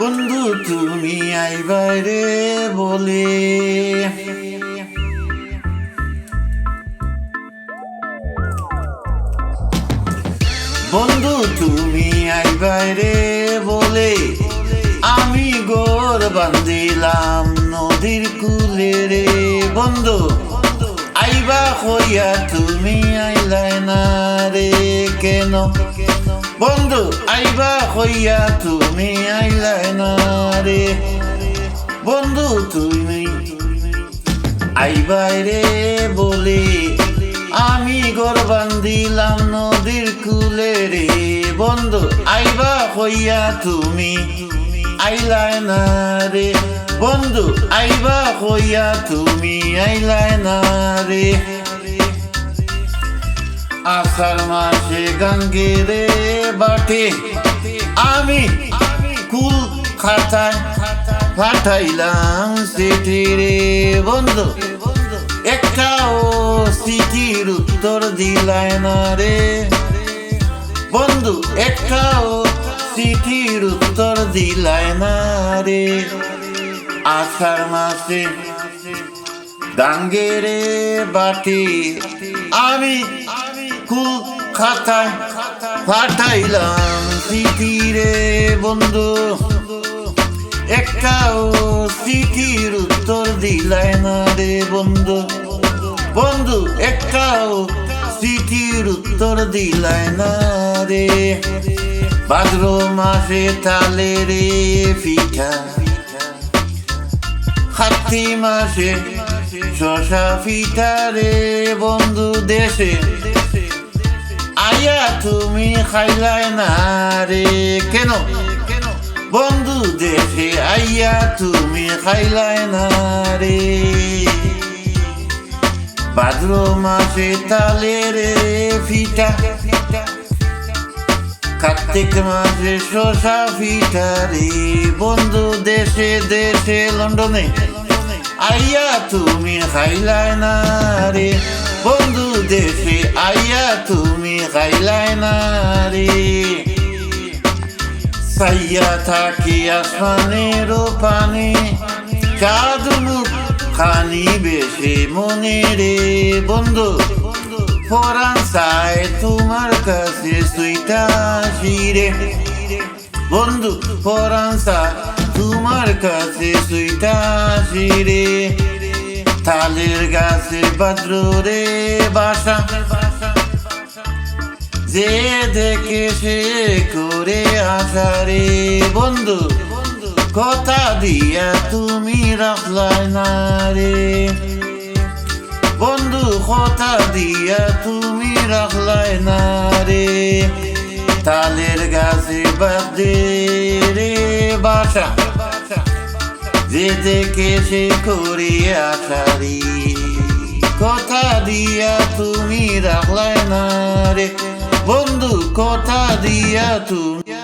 বন্ধু, তুমি আইবারে বলে। বন্ধু, তুমি আইবারে বলে। আমি গোর বান্দিলাম নদীর কুলে রে। বন্ধু, আইবা হইয়া তুমি আইলাই না রে কেন? বন্ধু, আইবা হইয়া তুমি আইলাই না রে। বন্ধু, তুমি আইবাই রে বলে আমি ঘর বান্দিলাম নদীর কুলে রে। বন্ধু, আইবা হইয়া তুমি আইলাই না রে। বন্ধু, আইবা হইয়া তুমি আইলাই না রে। আষাঢ় মাসে গঙ্গে রে বাটে। আমি কুল খাতায় পাঠাইলাম চিঠি রে বন্ধু। একটাও চিঠির উত্তর দিলাই না রে। বন্ধু একটাও চিঠির উত্তর দিলাই না রে। আষাঢ় মাসে ডাঙ্গে রে বাটি। আমি কুল খাতায় পাঠাইলাম চিঠি রে বন্ধু। একটাও চিঠির উত্তর দিলাই না রে বন্ধু। বন্ধু, একটাও চিঠির উত্তর দিলাই না রে। ভাদ্র মাসে তালে রে পিঠা। হাতি মাসে শশা পিঠা রে বন্ধু দেশে। আয়া তুমি খাইলাই না রে? কেন? বন্ধু দেশে আইয়া তুমি খাইলাই না রে? ভাদ্র মাসে তালে রে ফিটা। কার্তিক মাসে শশা ফিটা রে। বন্ধু দেশে দেশে, লন্ডনে। আইয়া তুমি খাইলাই না রে? বন্ধু দেশে আইয়া তুমি খাইলাই না রে সাইয়া থাকি আসমানের পানে মুখ খানি বেশি মনে রে বন্ধু। ফরান চায় তোমার কাছে সুইটা শিরে। বন্ধু, ফরান চায় তোমার কাছে সুইটা শিরে। তালের গাছে বাদ্র বাসা। যে দেখে সে করে আসারে বন্ধু, কথা দিয়া তুমি রাখলাই না রে। বন্ধু, কথা দিয়া তুমি রাখলাই না রে। তালের গাছে বাদে রে বাসা। কেছে সে করে আসারি কথা দিয়া তুমি রাখলাই না রে। বন্ধু কথা দিয়া তুমি